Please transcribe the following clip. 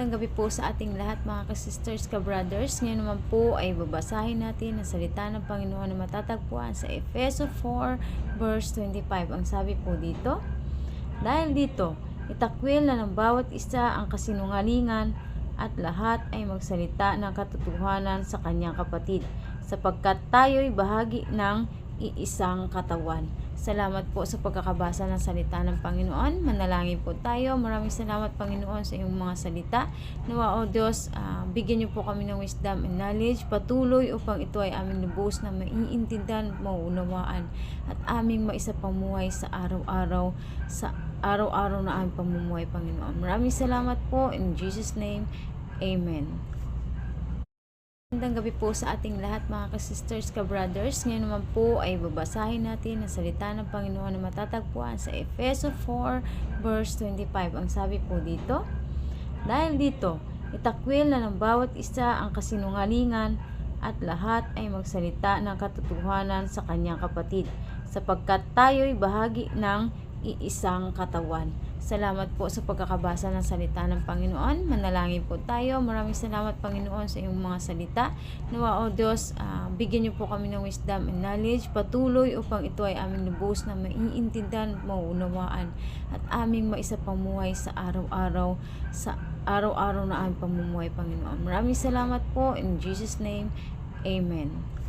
Magandang gabi po sa ating lahat mga ka-sisters, ka-brothers. Ngayon naman po ay babasahin natin ang salita ng Panginoon na matatagpuan sa Efeso 4 verse 25. Ang sabi po dito, Dahil dito, itakwil na ng bawat isa ang kasinungalingan at lahat ay magsalita ng katotohanan sa kanyang kapatid sapagkat tayo'y bahagi ng iisang katawan. Salamat po sa pagkakabasa ng salita ng Panginoon. Manalangin po tayo. Maraming salamat Panginoon sa iyong mga salita. Nawa o Diyos, ah, bigyan niyo po kami ng wisdom and knowledge patuloy upang ito ay aming lubos na maiintindihan, mauunawaan at aming maisapamuhay sa araw-araw sa araw-araw na aming pamumuhay Panginoon. Maraming salamat po in Jesus name. Amen. Magandang gabi po sa ating lahat mga ka-sisters, ka-brothers. Ngayon naman po ay babasahin natin ang salita ng Panginoon na matatagpuan sa Efeso 4 verse 25. Ang sabi po dito, Dahil dito, itakwil na ng bawat isa ang kasinungalingan at lahat ay magsalita ng katotohanan sa kanyang kapatid sapagkat tayo'y bahagi ng iisang katawan. Salamat po sa pagkakabasa ng salita ng Panginoon. Manalangin po tayo. Maraming salamat Panginoon sa iyong mga salita. Nawa o Diyos, ah, bigyan niyo po kami ng wisdom and knowledge patuloy upang ito ay aming lubos na maiintindihan, mauunawaan at aming maisapamuhay sa araw-araw sa araw-araw na aming pamumuhay Panginoon. Maraming salamat po in Jesus name. Amen.